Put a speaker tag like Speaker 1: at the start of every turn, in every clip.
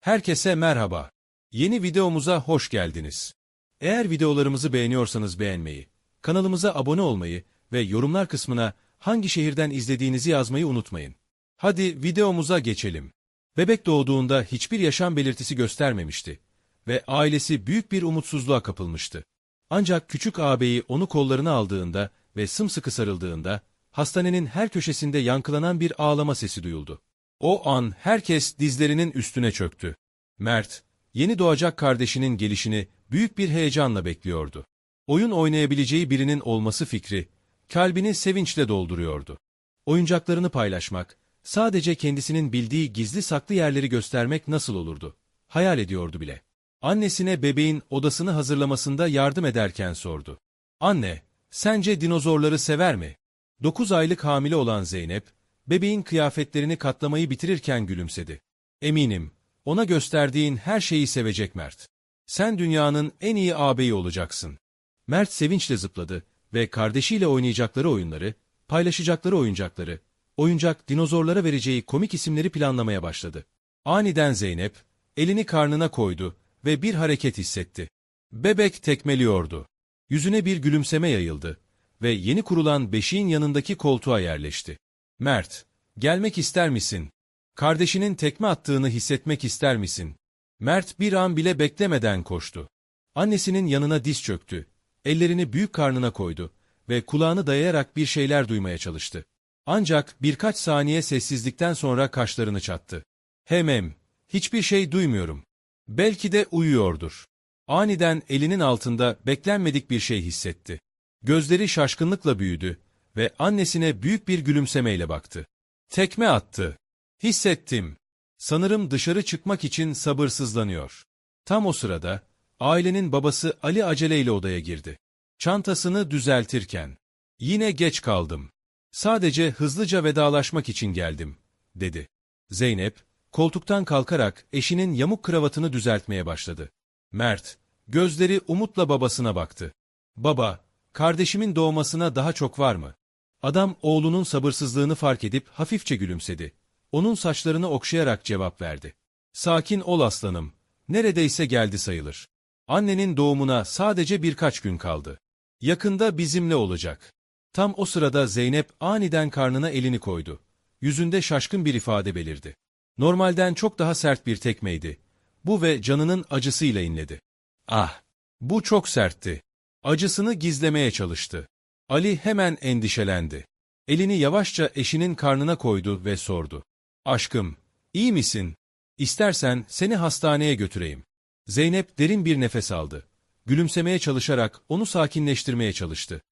Speaker 1: Herkese merhaba. Yeni videomuza hoş geldiniz. Eğer videolarımızı beğeniyorsanız beğenmeyi, kanalımıza abone olmayı ve yorumlar kısmına hangi şehirden izlediğinizi yazmayı unutmayın. Hadi videomuza geçelim. Bebek doğduğunda hiçbir yaşam belirtisi göstermemişti ve ailesi büyük bir umutsuzluğa kapılmıştı. Ancak küçük ağabeyi onu kollarına aldığında ve sımsıkı sarıldığında hastanenin her köşesinde yankılanan bir ağlama sesi duyuldu. O an herkes dizlerinin üstüne çöktü. Mert, yeni doğacak kardeşinin gelişini büyük bir heyecanla bekliyordu. Oyun oynayabileceği birinin olması fikri, kalbini sevinçle dolduruyordu. Oyuncaklarını paylaşmak, sadece kendisinin bildiği gizli saklı yerleri göstermek nasıl olurdu? Hayal ediyordu bile. Annesine bebeğin odasını hazırlamasında yardım ederken sordu. Anne, sence dinozorları sever mi? 9 aylık hamile olan Zeynep, bebeğin kıyafetlerini katlamayı bitirirken gülümsedi. Eminim, ona gösterdiğin her şeyi sevecek Mert. Sen dünyanın en iyi ağabeyi olacaksın. Mert sevinçle zıpladı ve kardeşiyle oynayacakları oyunları, paylaşacakları oyuncakları, oyuncak dinozorlara vereceği komik isimleri planlamaya başladı. Aniden Zeynep, elini karnına koydu ve bir hareket hissetti. Bebek tekmeliyordu. Yüzüne bir gülümseme yayıldı ve yeni kurulan beşiğin yanındaki koltuğa yerleşti. Mert, gelmek ister misin? Kardeşinin tekme attığını hissetmek ister misin? Mert bir an bile beklemeden koştu. Annesinin yanına diz çöktü. Ellerini büyük karnına koydu ve kulağını dayayarak bir şeyler duymaya çalıştı. Ancak birkaç saniye sessizlikten sonra kaşlarını çattı. Hemem, hiçbir şey duymuyorum. Belki de uyuyordur. Aniden elinin altında beklenmedik bir şey hissetti. Gözleri şaşkınlıkla büyüdü ve annesine büyük bir gülümsemeyle baktı. Tekme attı. Hissettim. Sanırım dışarı çıkmak için sabırsızlanıyor. Tam o sırada ailenin babası Ali aceleyle odaya girdi. Çantasını düzeltirken. Yine geç kaldım. Sadece hızlıca vedalaşmak için geldim, dedi. Zeynep, koltuktan kalkarak eşinin yamuk kravatını düzeltmeye başladı. Mert, gözleri umutla babasına baktı. Baba, kardeşimin doğmasına daha çok var mı? Adam oğlunun sabırsızlığını fark edip hafifçe gülümsedi. Onun saçlarını okşayarak cevap verdi. Sakin ol aslanım, neredeyse geldi sayılır. Annenin doğumuna sadece birkaç gün kaldı. Yakında bizimle olacak. Tam o sırada Zeynep aniden karnına elini koydu. Yüzünde şaşkın bir ifade belirdi. Normalden çok daha sert bir tekmeydi. Bu ve canının acısıyla inledi. Ah! Bu çok sertti. Acısını gizlemeye çalıştı. Ali hemen endişelendi. Elini yavaşça eşinin karnına koydu ve sordu. Aşkım, iyi misin? İstersen seni hastaneye götüreyim. Zeynep derin bir nefes aldı. Gülümsemeye çalışarak onu sakinleştirmeye çalıştı.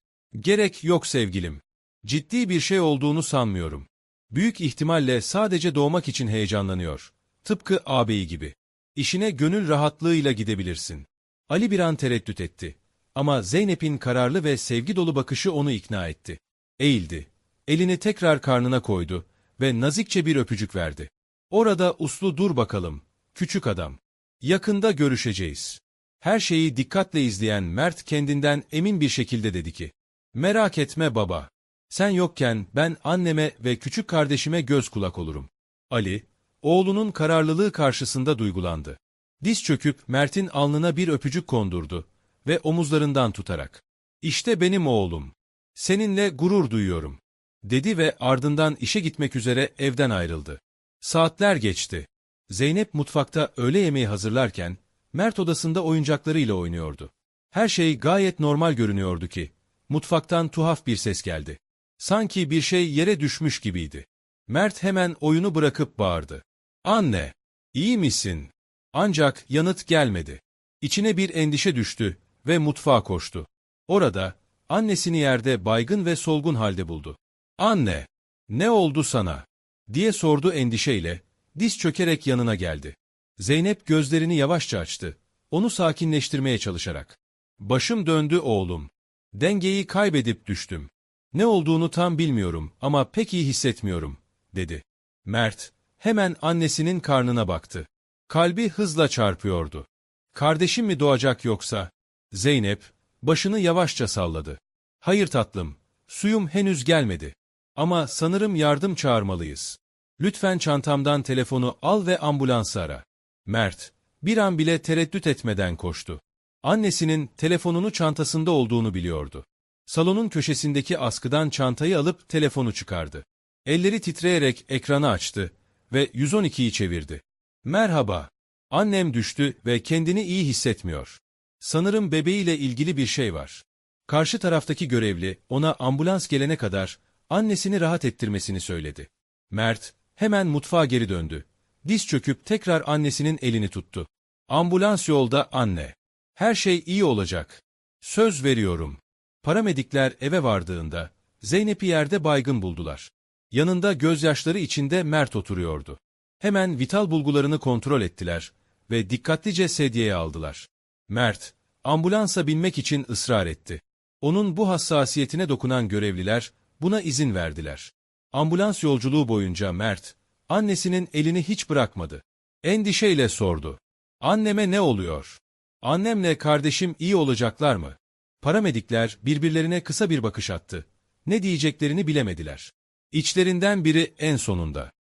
Speaker 1: Gerek yok sevgilim. Ciddi bir şey olduğunu sanmıyorum. Büyük ihtimalle sadece doğmak için heyecanlanıyor. Tıpkı ağabeyi gibi. İşine gönül rahatlığıyla gidebilirsin. Ali bir an tereddüt etti. Ama Zeynep'in kararlı ve sevgi dolu bakışı onu ikna etti. Eğildi. Elini tekrar karnına koydu ve nazikçe bir öpücük verdi. Orada uslu dur bakalım, küçük adam. Yakında görüşeceğiz. Her şeyi dikkatle izleyen Mert kendinden emin bir şekilde dedi ki, Merak etme baba. Sen yokken ben anneme ve küçük kardeşime göz kulak olurum. Ali, oğlunun kararlılığı karşısında duygulandı. Diz çöküp Mert'in alnına bir öpücük kondurdu ve omuzlarından tutarak, İşte benim oğlum. Seninle gurur duyuyorum dedi ve ardından işe gitmek üzere evden ayrıldı. Saatler geçti. Zeynep mutfakta öğle yemeği hazırlarken, Mert odasında oyuncaklarıyla oynuyordu. Her şey gayet normal görünüyordu ki, mutfaktan tuhaf bir ses geldi. Sanki bir şey yere düşmüş gibiydi. Mert hemen oyunu bırakıp bağırdı. Anne, iyi misin? Ancak yanıt gelmedi. İçine bir endişe düştü ve mutfağa koştu. Orada, annesini yerde baygın ve solgun halde buldu. Anne, ne oldu sana? diye sordu endişeyle, diz çökerek yanına geldi. Zeynep gözlerini yavaşça açtı, onu sakinleştirmeye çalışarak. Başım döndü oğlum. Dengeyi kaybedip düştüm. Ne olduğunu tam bilmiyorum ama pek iyi hissetmiyorum, dedi. Mert, hemen annesinin karnına baktı. Kalbi hızla çarpıyordu. Kardeşim mi doğacak yoksa? Zeynep, başını yavaşça salladı. Hayır tatlım, suyum henüz gelmedi. Ama sanırım yardım çağırmalıyız. Lütfen çantamdan telefonu al ve ambulansı ara. Mert, bir an bile tereddüt etmeden koştu. Annesinin telefonunu çantasında olduğunu biliyordu. Salonun köşesindeki askıdan çantayı alıp telefonu çıkardı. Elleri titreyerek ekranı açtı ve 112'yi çevirdi. Merhaba. Annem düştü ve kendini iyi hissetmiyor. Sanırım bebeğiyle ilgili bir şey var. Karşı taraftaki görevli ona ambulans gelene kadar annesini rahat ettirmesini söyledi. Mert hemen mutfağa geri döndü. Diz çöküp tekrar annesinin elini tuttu. Ambulans yolda anne. Her şey iyi olacak. Söz veriyorum. Paramedikler eve vardığında Zeynep'i yerde baygın buldular. Yanında gözyaşları içinde Mert oturuyordu. Hemen vital bulgularını kontrol ettiler ve dikkatlice sedyeye aldılar. Mert, ambulansa binmek için ısrar etti. Onun bu hassasiyetine dokunan görevliler buna izin verdiler. Ambulans yolculuğu boyunca Mert, annesinin elini hiç bırakmadı. Endişeyle sordu. Anneme ne oluyor? Annemle kardeşim iyi olacaklar mı? Paramedikler birbirlerine kısa bir bakış attı. Ne diyeceklerini bilemediler. İçlerinden biri en sonunda.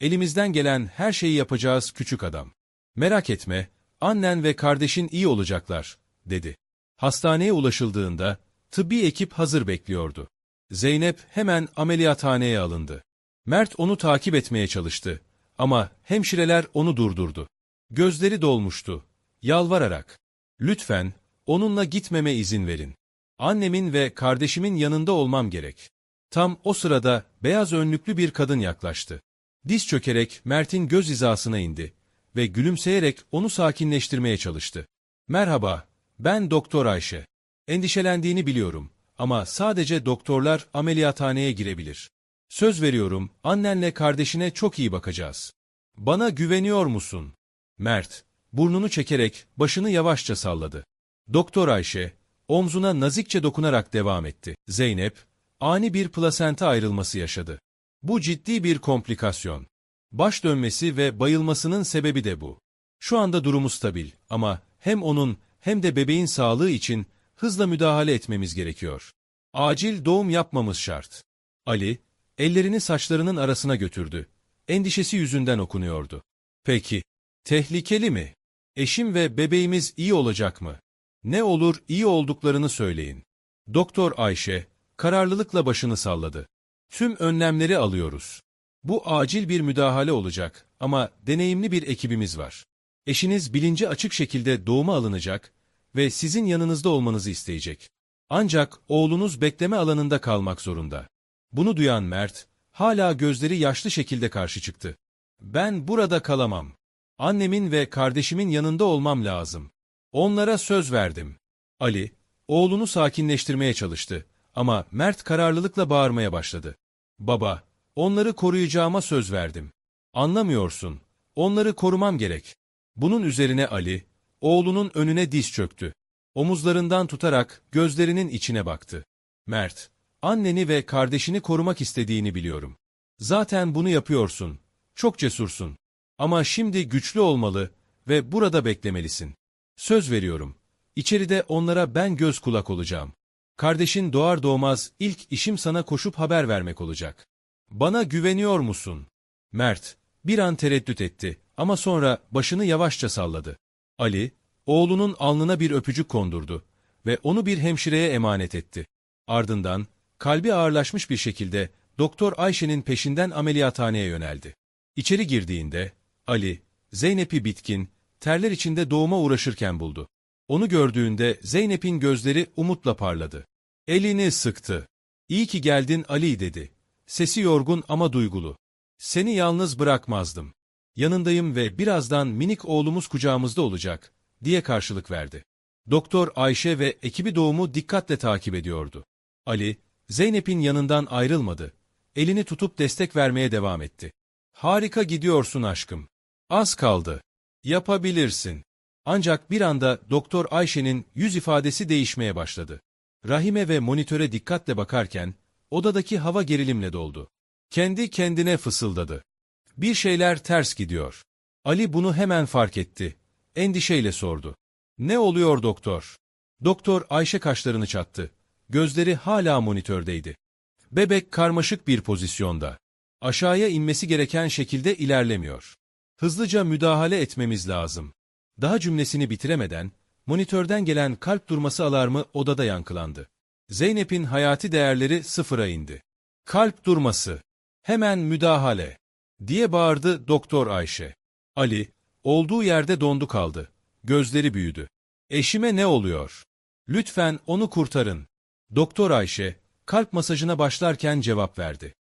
Speaker 1: Elimizden gelen her şeyi yapacağız küçük adam. Merak etme, annen ve kardeşin iyi olacaklar, dedi. Hastaneye ulaşıldığında tıbbi ekip hazır bekliyordu. Zeynep hemen ameliyathaneye alındı. Mert onu takip etmeye çalıştı ama hemşireler onu durdurdu. Gözleri dolmuştu, yalvararak. Lütfen, onunla gitmeme izin verin. Annemin ve kardeşimin yanında olmam gerek. Tam o sırada beyaz önlüklü bir kadın yaklaştı. Diz çökerek Mert'in göz hizasına indi ve gülümseyerek onu sakinleştirmeye çalıştı. Merhaba, ben Doktor Ayşe. Endişelendiğini biliyorum ama sadece doktorlar ameliyathaneye girebilir. Söz veriyorum, annenle kardeşine çok iyi bakacağız. Bana güveniyor musun? Mert, burnunu çekerek başını yavaşça salladı. Doktor Ayşe, omzuna nazikçe dokunarak devam etti. Zeynep, ani bir plasenta ayrılması yaşadı. Bu ciddi bir komplikasyon. Baş dönmesi ve bayılmasının sebebi de bu. Şu anda durumu stabil ama hem onun hem de bebeğin sağlığı için hızla müdahale etmemiz gerekiyor. Acil doğum yapmamız şart. Ali, ellerini saçlarının arasına götürdü. Endişesi yüzünden okunuyordu. Peki, tehlikeli mi? Eşim ve bebeğimiz iyi olacak mı? Ne olur iyi olduklarını söyleyin. Doktor Ayşe, kararlılıkla başını salladı. Tüm önlemleri alıyoruz. Bu acil bir müdahale olacak ama deneyimli bir ekibimiz var. Eşiniz bilinci açık şekilde doğuma alınacak ve sizin yanınızda olmanızı isteyecek. Ancak oğlunuz bekleme alanında kalmak zorunda. Bunu duyan Mert, hala gözleri yaşlı şekilde karşı çıktı. Ben burada kalamam. Annemin ve kardeşimin yanında olmam lazım. Onlara söz verdim. Ali, oğlunu sakinleştirmeye çalıştı ama Mert kararlılıkla bağırmaya başladı. Baba, onları koruyacağıma söz verdim. Anlamıyorsun. Onları korumam gerek. Bunun üzerine Ali, oğlunun önüne diz çöktü. Omuzlarından tutarak gözlerinin içine baktı. Mert, anneni ve kardeşini korumak istediğini biliyorum. Zaten bunu yapıyorsun. Çok cesursun. Ama şimdi güçlü olmalı ve burada beklemelisin. Söz veriyorum. İçeride onlara ben göz kulak olacağım. Kardeşin doğar doğmaz ilk işim sana koşup haber vermek olacak. Bana güveniyor musun? Mert, bir an tereddüt etti ama sonra başını yavaşça salladı. Ali, oğlunun alnına bir öpücük kondurdu ve onu bir hemşireye emanet etti. Ardından, kalbi ağırlaşmış bir şekilde Doktor Ayşe'nin peşinden ameliyathaneye yöneldi. İçeri girdiğinde, Ali, Zeynep'i bitkin, terler içinde doğuma uğraşırken buldu. Onu gördüğünde Zeynep'in gözleri umutla parladı. Elini sıktı. İyi ki geldin Ali dedi. Sesi yorgun ama duygulu. Seni yalnız bırakmazdım. Yanındayım ve birazdan minik oğlumuz kucağımızda olacak, diye karşılık verdi. Doktor Ayşe ve ekibi doğumu dikkatle takip ediyordu. Ali, Zeynep'in yanından ayrılmadı. Elini tutup destek vermeye devam etti. Harika gidiyorsun aşkım. Az kaldı. Yapabilirsin. Ancak bir anda Doktor Ayşe'nin yüz ifadesi değişmeye başladı. Rahime ve monitöre dikkatle bakarken, odadaki hava gerilimle doldu. Kendi kendine fısıldadı. Bir şeyler ters gidiyor. Ali bunu hemen fark etti. Endişeyle sordu. Ne oluyor doktor? Doktor Ayşe kaşlarını çattı. Gözleri hala monitördeydi. Bebek karmaşık bir pozisyonda. Aşağıya inmesi gereken şekilde ilerlemiyor. Hızlıca müdahale etmemiz lazım. Daha cümlesini bitiremeden, monitörden gelen kalp durması alarmı odada yankılandı. Zeynep'in hayati değerleri sıfıra indi. Kalp durması. Hemen müdahale. Diye bağırdı Doktor Ayşe. Ali, olduğu yerde dondu kaldı. Gözleri büyüdü. Eşime ne oluyor? Lütfen onu kurtarın. Doktor Ayşe, kalp masajına başlarken cevap verdi.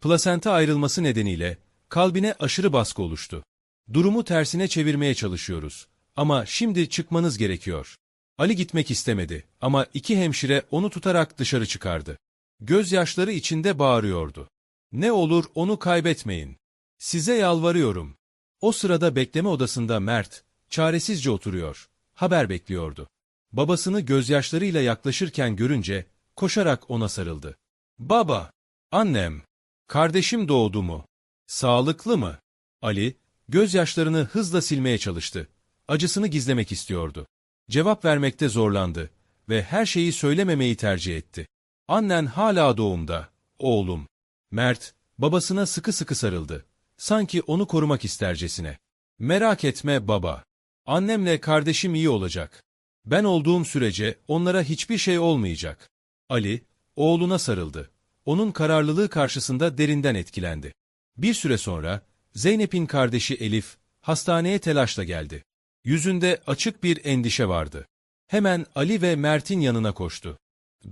Speaker 1: Plasenta ayrılması nedeniyle kalbine aşırı baskı oluştu. Durumu tersine çevirmeye çalışıyoruz. Ama şimdi çıkmanız gerekiyor. Ali gitmek istemedi ama iki hemşire onu tutarak dışarı çıkardı. Gözyaşları içinde bağırıyordu. Ne olur onu kaybetmeyin. Size yalvarıyorum. O sırada bekleme odasında Mert, çaresizce oturuyor. Haber bekliyordu. Babasını gözyaşlarıyla yaklaşırken görünce, koşarak ona sarıldı. Baba, annem, kardeşim doğdu mu? Sağlıklı mı? Ali, gözyaşlarını hızla silmeye çalıştı. Acısını gizlemek istiyordu. Cevap vermekte zorlandı ve her şeyi söylememeyi tercih etti. Annen hala doğumda, oğlum. Mert, babasına sıkı sıkı sarıldı. Sanki onu korumak istercesine. Merak etme baba. Annemle kardeşim iyi olacak. Ben olduğum sürece onlara hiçbir şey olmayacak. Ali, oğluna sarıldı. Onun kararlılığı karşısında derinden etkilendi. Bir süre sonra, Zeynep'in kardeşi Elif, hastaneye telaşla geldi. Yüzünde açık bir endişe vardı. Hemen Ali ve Mert'in yanına koştu.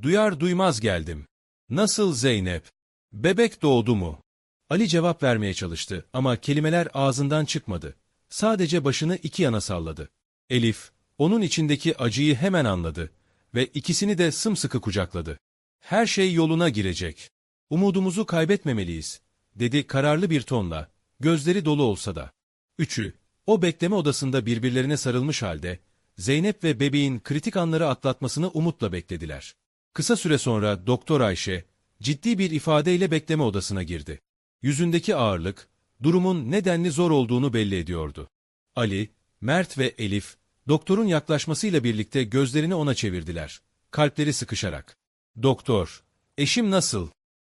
Speaker 1: Duyar duymaz geldim. Nasıl Zeynep? Bebek doğdu mu? Ali cevap vermeye çalıştı ama kelimeler ağzından çıkmadı. Sadece başını iki yana salladı. Elif, onun içindeki acıyı hemen anladı ve ikisini de sımsıkı kucakladı. Her şey yoluna girecek. Umudumuzu kaybetmemeliyiz, dedi kararlı bir tonla, gözleri dolu olsa da. Üçü, o bekleme odasında birbirlerine sarılmış halde, Zeynep ve bebeğin kritik anları atlatmasını umutla beklediler. Kısa süre sonra Doktor Ayşe, ciddi bir ifadeyle bekleme odasına girdi. Yüzündeki ağırlık, durumun nedenli zor olduğunu belli ediyordu. Ali, Mert ve Elif, doktorun yaklaşmasıyla birlikte gözlerini ona çevirdiler, kalpleri sıkışarak. Doktor, eşim nasıl?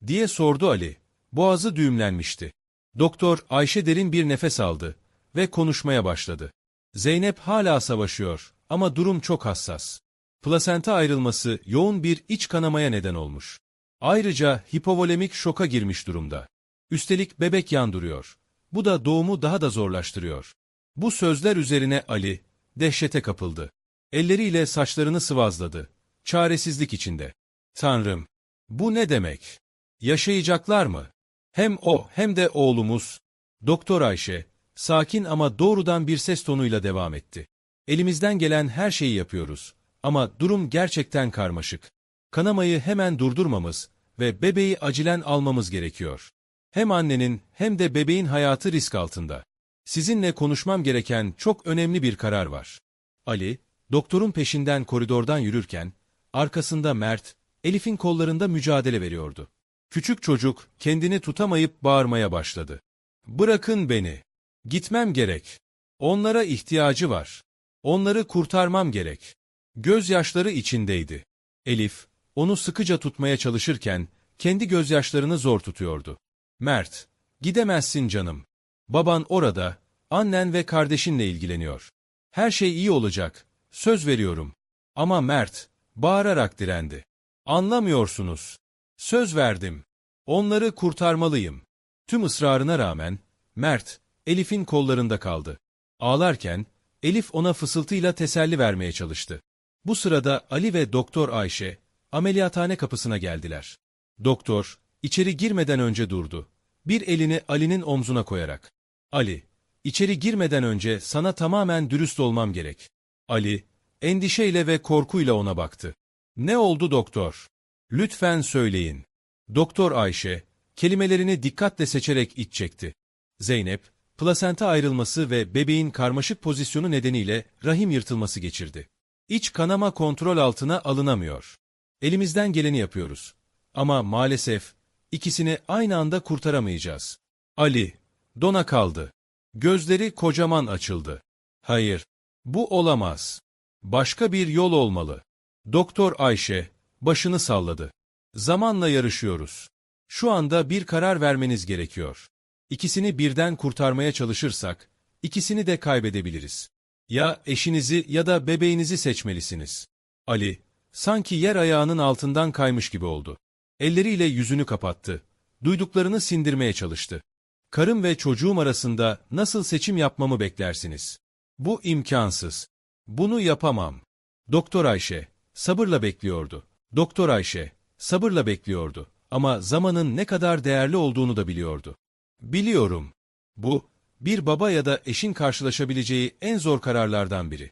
Speaker 1: diye sordu Ali. Boğazı düğümlenmişti. Doktor Ayşe derin bir nefes aldı ve konuşmaya başladı. Zeynep hala savaşıyor ama durum çok hassas. Plasenta ayrılması yoğun bir iç kanamaya neden olmuş. Ayrıca hipovolemik şoka girmiş durumda. Üstelik bebek yandırıyor. Bu da doğumu daha da zorlaştırıyor. Bu sözler üzerine Ali, dehşete kapıldı. Elleriyle saçlarını sıvazladı. Çaresizlik içinde. Tanrım, bu ne demek? Yaşayacaklar mı? Hem o hem de oğlumuz. Doktor Ayşe, sakin ama doğrudan bir ses tonuyla devam etti. Elimizden gelen her şeyi yapıyoruz. Ama durum gerçekten karmaşık. Kanamayı hemen durdurmamız ve bebeği acilen almamız gerekiyor. Hem annenin hem de bebeğin hayatı risk altında. Sizinle konuşmam gereken çok önemli bir karar var. Ali, doktorun peşinden koridordan yürürken, arkasında Mert, Elif'in kollarında mücadele veriyordu. Küçük çocuk kendini tutamayıp bağırmaya başladı. Bırakın beni. Gitmem gerek. Onlara ihtiyacı var. Onları kurtarmam gerek. Gözyaşları içindeydi. Elif, onu sıkıca tutmaya çalışırken, kendi gözyaşlarını zor tutuyordu. Mert, gidemezsin canım. Baban orada, annen ve kardeşinle ilgileniyor. Her şey iyi olacak, söz veriyorum. Ama Mert, bağırarak direndi. Anlamıyorsunuz. Söz verdim. Onları kurtarmalıyım. Tüm ısrarına rağmen, Mert, Elif'in kollarında kaldı. Ağlarken, Elif ona fısıltıyla teselli vermeye çalıştı. Bu sırada Ali ve Doktor Ayşe, ameliyathane kapısına geldiler. Doktor, içeri girmeden önce durdu. Bir elini Ali'nin omzuna koyarak. Ali, içeri girmeden önce sana tamamen dürüst olmam gerek. Ali, endişeyle ve korkuyla ona baktı. Ne oldu doktor? Lütfen söyleyin. Doktor Ayşe, kelimelerini dikkatle seçerek iç çekti. Zeynep, plasenta ayrılması ve bebeğin karmaşık pozisyonu nedeniyle rahim yırtılması geçirdi. İç kanama kontrol altına alınamıyor. Elimizden geleni yapıyoruz. Ama maalesef ikisini aynı anda kurtaramayacağız. Ali, dona kaldı. Gözleri kocaman açıldı. Hayır, bu olamaz. Başka bir yol olmalı. Doktor Ayşe, başını salladı. Zamanla yarışıyoruz. Şu anda bir karar vermeniz gerekiyor. İkisini birden kurtarmaya çalışırsak, ikisini de kaybedebiliriz. Ya eşinizi ya da bebeğinizi seçmelisiniz. Ali, sanki yer ayağının altından kaymış gibi oldu. Elleriyle yüzünü kapattı. Duyduklarını sindirmeye çalıştı. Karım ve çocuğum arasında nasıl seçim yapmamı beklersiniz? Bu imkansız. Bunu yapamam. Doktor Ayşe, sabırla bekliyordu. Doktor Ayşe, sabırla bekliyordu. Ama zamanın ne kadar değerli olduğunu da biliyordu. Biliyorum. Bu, bir baba ya da eşin karşılaşabileceği en zor kararlardan biri.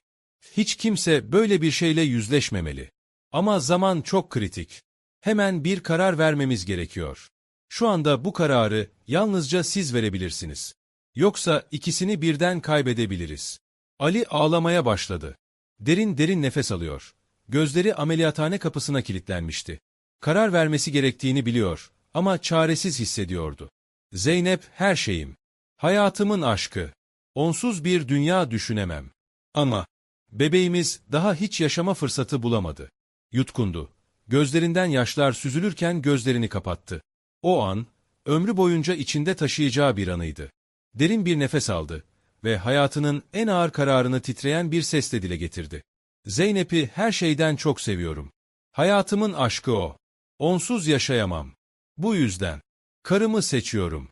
Speaker 1: Hiç kimse böyle bir şeyle yüzleşmemeli. Ama zaman çok kritik. Hemen bir karar vermemiz gerekiyor. Şu anda bu kararı yalnızca siz verebilirsiniz. Yoksa ikisini birden kaybedebiliriz. Ali ağlamaya başladı. Derin derin nefes alıyor. Gözleri ameliyathane kapısına kilitlenmişti. Karar vermesi gerektiğini biliyor ama çaresiz hissediyordu. Zeynep her şeyim. Hayatımın aşkı. Onsuz bir dünya düşünemem. Ama bebeğimiz daha hiç yaşama fırsatı bulamadı. Yutkundu. Gözlerinden yaşlar süzülürken gözlerini kapattı. O an, ömrü boyunca içinde taşıyacağı bir anıydı. Derin bir nefes aldı ve hayatının en ağır kararını titreyen bir sesle dile getirdi. Zeynep'i her şeyden çok seviyorum. Hayatımın aşkı o. Onsuz yaşayamam. Bu yüzden karımı seçiyorum.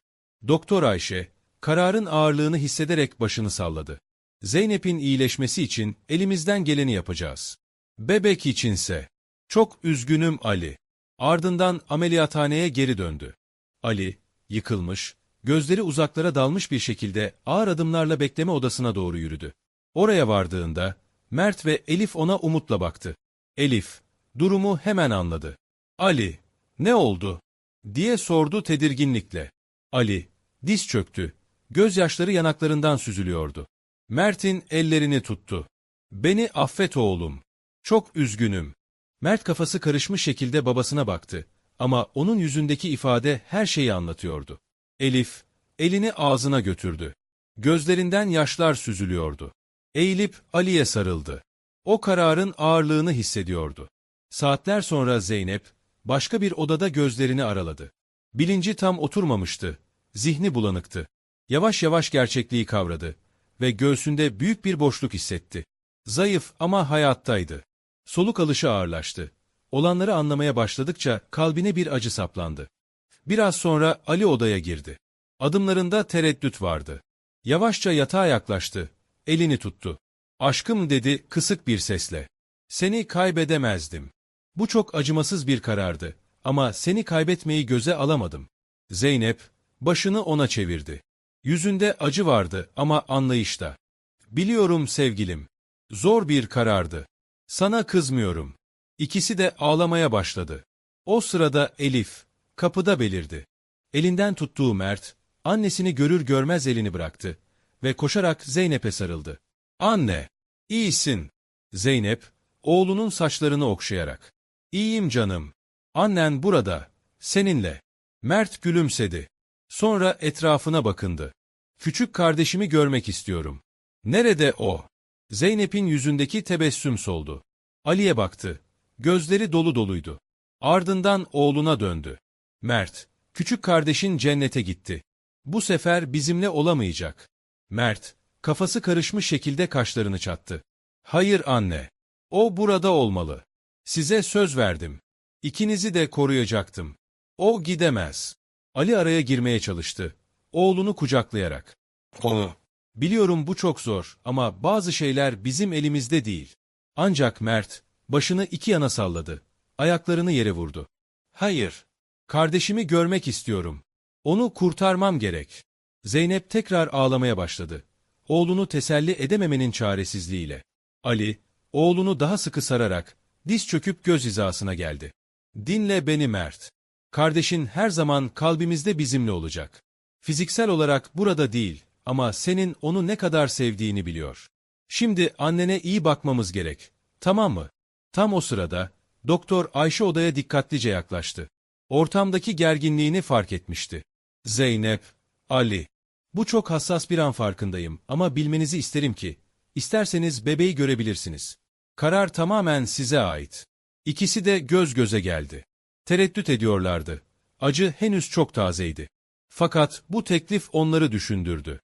Speaker 1: Doktor Ayşe, kararın ağırlığını hissederek başını salladı. Zeynep'in iyileşmesi için elimizden geleni yapacağız. Bebek içinse. Çok üzgünüm Ali. Ardından ameliyathaneye geri döndü. Ali, yıkılmış, gözleri uzaklara dalmış bir şekilde ağır adımlarla bekleme odasına doğru yürüdü. Oraya vardığında, Mert ve Elif ona umutla baktı. Elif, durumu hemen anladı. Ali, ne oldu? Diye sordu tedirginlikle. Ali, diz çöktü. Gözyaşları yanaklarından süzülüyordu. Mert'in ellerini tuttu. Beni affet oğlum. Çok üzgünüm. Mert kafası karışmış şekilde babasına baktı. Ama onun yüzündeki ifade her şeyi anlatıyordu. Elif, elini ağzına götürdü. Gözlerinden yaşlar süzülüyordu. Eğilip Ali'ye sarıldı. O kararın ağırlığını hissediyordu. Saatler sonra Zeynep, başka bir odada gözlerini araladı. Bilinci tam oturmamıştı, zihni bulanıktı. Yavaş yavaş gerçekliği kavradı ve göğsünde büyük bir boşluk hissetti. Zayıf ama hayattaydı. Soluk alışı ağırlaştı. Olanları anlamaya başladıkça kalbine bir acı saplandı. Biraz sonra Ali odaya girdi. Adımlarında tereddüt vardı. Yavaşça yatağa yaklaştı. Elini tuttu. Aşkım dedi kısık bir sesle. Seni kaybedemezdim. Bu çok acımasız bir karardı. Ama seni kaybetmeyi göze alamadım. Zeynep, başını ona çevirdi. Yüzünde acı vardı ama anlayışta. Biliyorum sevgilim. Zor bir karardı. Sana kızmıyorum. İkisi de ağlamaya başladı. O sırada Elif, kapıda belirdi. Elinden tuttuğu Mert, annesini görür görmez elini bıraktı ve koşarak Zeynep'e sarıldı. Anne, iyisin. Zeynep, oğlunun saçlarını okşayarak. İyiyim canım. Annen burada, seninle. Mert gülümsedi. Sonra etrafına bakındı. Küçük kardeşimi görmek istiyorum. Nerede o? Zeynep'in yüzündeki tebessüm soldu. Ali'ye baktı. Gözleri dolu doluydu. Ardından oğluna döndü. Mert, küçük kardeşin cennete gitti. Bu sefer bizimle olamayacak. Mert, kafası karışmış şekilde kaşlarını çattı. Hayır anne. O burada olmalı. Size söz verdim. İkinizi de koruyacaktım. O gidemez. Ali araya girmeye çalıştı. Oğlunu kucaklayarak. Onu. Biliyorum bu çok zor ama bazı şeyler bizim elimizde değil. Ancak Mert, başını iki yana salladı. Ayaklarını yere vurdu. Hayır. Kardeşimi görmek istiyorum. Onu kurtarmam gerek. Zeynep tekrar ağlamaya başladı. Oğlunu teselli edememenin çaresizliğiyle. Ali, oğlunu daha sıkı sararak, diz çöküp göz hizasına geldi. Dinle beni Mert. Kardeşin her zaman kalbimizde bizimle olacak. Fiziksel olarak burada değil ama senin onu ne kadar sevdiğini biliyor. Şimdi annene iyi bakmamız gerek. Tamam mı? Tam o sırada doktor Ayşe odaya dikkatlice yaklaştı. Ortamdaki gerginliğini fark etmişti. Zeynep, Ali. Bu çok hassas bir an farkındayım ama bilmenizi isterim ki, isterseniz bebeği görebilirsiniz. Karar tamamen size ait. İkisi de göz göze geldi. Tereddüt ediyorlardı. Acı henüz çok tazeydi. Fakat bu teklif onları düşündürdü.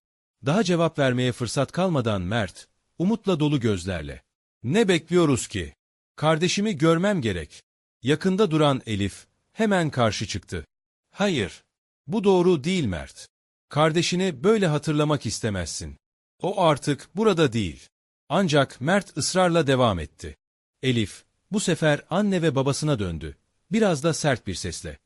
Speaker 1: Daha cevap vermeye fırsat kalmadan Mert, umutla dolu gözlerle. Ne bekliyoruz ki? Kardeşimi görmem gerek. Yakında duran Elif, hemen karşı çıktı. Hayır, bu doğru değil Mert. Kardeşini böyle hatırlamak istemezsin. O artık burada değil. Ancak Mert ısrarla devam etti. Elif, bu sefer anne ve babasına döndü. Biraz da sert bir sesle.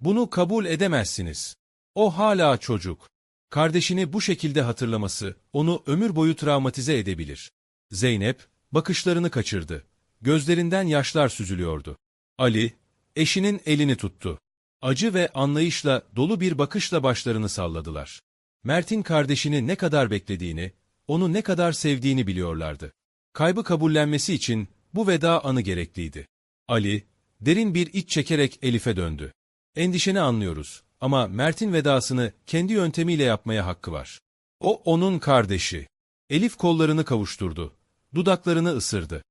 Speaker 1: Bunu kabul edemezsiniz. O hala çocuk. Kardeşini bu şekilde hatırlaması onu ömür boyu travmatize edebilir. Zeynep, bakışlarını kaçırdı. Gözlerinden yaşlar süzülüyordu. Ali, eşinin elini tuttu. Acı ve anlayışla dolu bir bakışla başlarını salladılar. Mert'in kardeşini ne kadar beklediğini, onu ne kadar sevdiğini biliyorlardı. Kaybı kabullenmesi için bu veda anı gerekliydi. Ali, derin bir iç çekerek Elif'e döndü. Endişeni anlıyoruz ama Mert'in vedasını kendi yöntemiyle yapmaya hakkı var. O onun kardeşi. Elif kollarını kavuşturdu. Dudaklarını ısırdı.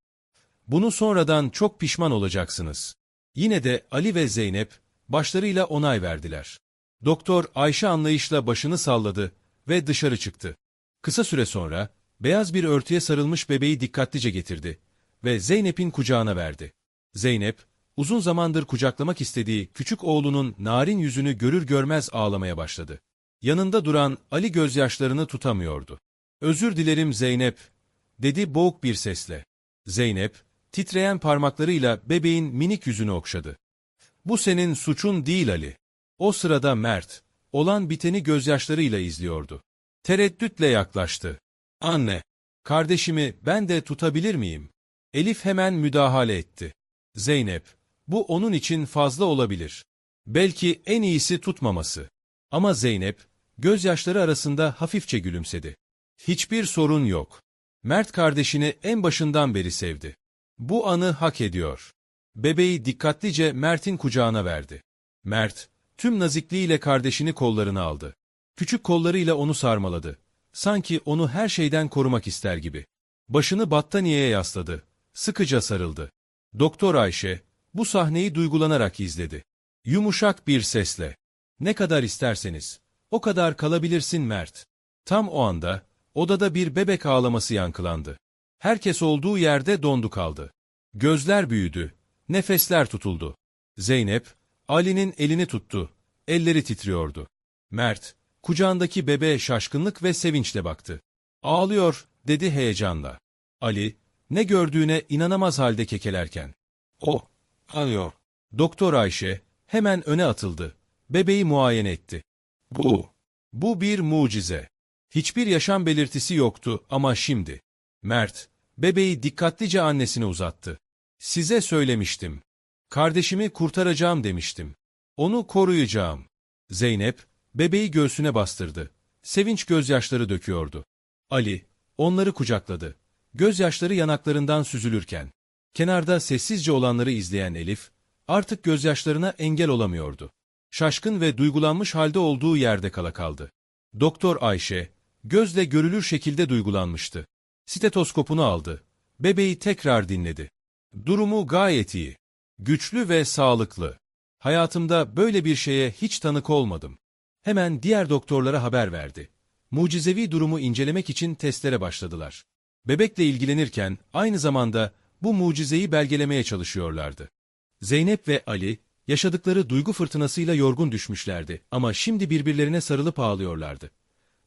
Speaker 1: Bunu sonradan çok pişman olacaksınız. Yine de Ali ve Zeynep başlarıyla onay verdiler. Doktor Ayşe anlayışla başını salladı ve dışarı çıktı. Kısa süre sonra beyaz bir örtüye sarılmış bebeği dikkatlice getirdi ve Zeynep'in kucağına verdi. Zeynep, uzun zamandır kucaklamak istediği küçük oğlunun narin yüzünü görür görmez ağlamaya başladı. Yanında duran Ali gözyaşlarını tutamıyordu. Özür dilerim Zeynep, dedi boğuk bir sesle. Zeynep, titreyen parmaklarıyla bebeğin minik yüzünü okşadı. Bu senin suçun değil Ali. O sırada Mert, olan biteni gözyaşlarıyla izliyordu. Tereddütle yaklaştı. Anne, kardeşimi ben de tutabilir miyim? Elif hemen müdahale etti. Zeynep, bu onun için fazla olabilir. Belki en iyisi tutmaması. Ama Zeynep, gözyaşları arasında hafifçe gülümsedi. Hiçbir sorun yok. Mert kardeşini en başından beri sevdi. Bu anı hak ediyor. Bebeği dikkatlice Mert'in kucağına verdi. Mert, tüm nazikliğiyle kardeşini kollarına aldı. Küçük kollarıyla onu sarmaladı. Sanki onu her şeyden korumak ister gibi. Başını battaniyeye yasladı. Sıkıca sarıldı. Doktor Ayşe, bu sahneyi duygulanarak izledi. Yumuşak bir sesle. Ne kadar isterseniz, o kadar kalabilirsin Mert. Tam o anda, odada bir bebek ağlaması yankılandı. Herkes olduğu yerde dondu kaldı. Gözler büyüdü, nefesler tutuldu. Zeynep, Ali'nin elini tuttu, elleri titriyordu. Mert, kucağındaki bebeğe şaşkınlık ve sevinçle baktı. Ağlıyor, dedi heyecanla. Ali, ne gördüğüne inanamaz halde kekelerken. O, ağlıyor. Doktor Ayşe, hemen öne atıldı. Bebeği muayene etti. Bu, bu bir mucize. Hiçbir yaşam belirtisi yoktu ama şimdi. Mert, bebeği dikkatlice annesine uzattı. Size söylemiştim. Kardeşimi kurtaracağım demiştim. Onu koruyacağım. Zeynep, bebeği göğsüne bastırdı. Sevinç gözyaşları döküyordu. Ali, onları kucakladı. Gözyaşları yanaklarından süzülürken. Kenarda sessizce olanları izleyen Elif, artık gözyaşlarına engel olamıyordu. Şaşkın ve duygulanmış halde olduğu yerde kala kaldı. Doktor Ayşe, gözle görülür şekilde duygulanmıştı. Stetoskopunu aldı. Bebeği tekrar dinledi. Durumu gayet iyi. Güçlü ve sağlıklı. Hayatımda böyle bir şeye hiç tanık olmadım. Hemen diğer doktorlara haber verdi. Mucizevi durumu incelemek için testlere başladılar. Bebekle ilgilenirken aynı zamanda bu mucizeyi belgelemeye çalışıyorlardı. Zeynep ve Ali, yaşadıkları duygu fırtınasıyla yorgun düşmüşlerdi ama şimdi birbirlerine sarılıp ağlıyorlardı.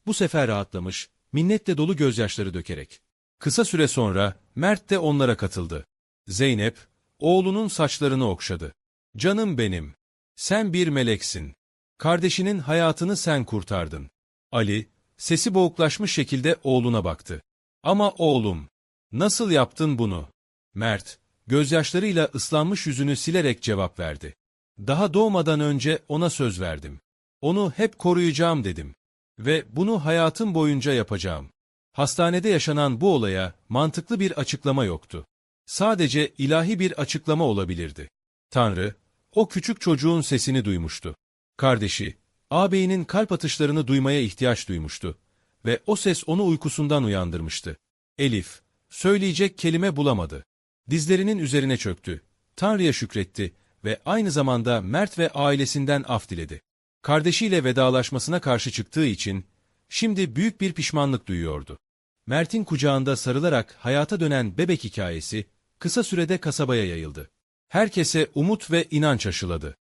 Speaker 1: Bu sefer rahatlamış, minnetle dolu gözyaşları dökerek. Kısa süre sonra Mert de onlara katıldı. Zeynep, oğlunun saçlarını okşadı. Canım benim, sen bir meleksin. Kardeşinin hayatını sen kurtardın. Ali, sesi boğuklaşmış şekilde oğluna baktı. Ama oğlum, nasıl yaptın bunu? Mert, gözyaşlarıyla ıslanmış yüzünü silerek cevap verdi. Daha doğmadan önce ona söz verdim. Onu hep koruyacağım dedim. Ve bunu hayatım boyunca yapacağım. Hastanede yaşanan bu olaya mantıklı bir açıklama yoktu. Sadece ilahi bir açıklama olabilirdi. Tanrı, o küçük çocuğun sesini duymuştu. Kardeşi, ağabeyinin kalp atışlarını duymaya ihtiyaç duymuştu ve o ses onu uykusundan uyandırmıştı. Elif, söyleyecek kelime bulamadı. Dizlerinin üzerine çöktü. Tanrı'ya şükretti ve aynı zamanda Mert ve ailesinden af diledi. Kardeşiyle vedalaşmasına karşı çıktığı için şimdi büyük bir pişmanlık duyuyordu. Mert'in kucağında sarılarak hayata dönen bebek hikayesi kısa sürede kasabaya yayıldı. Herkese umut ve inanç aşıladı.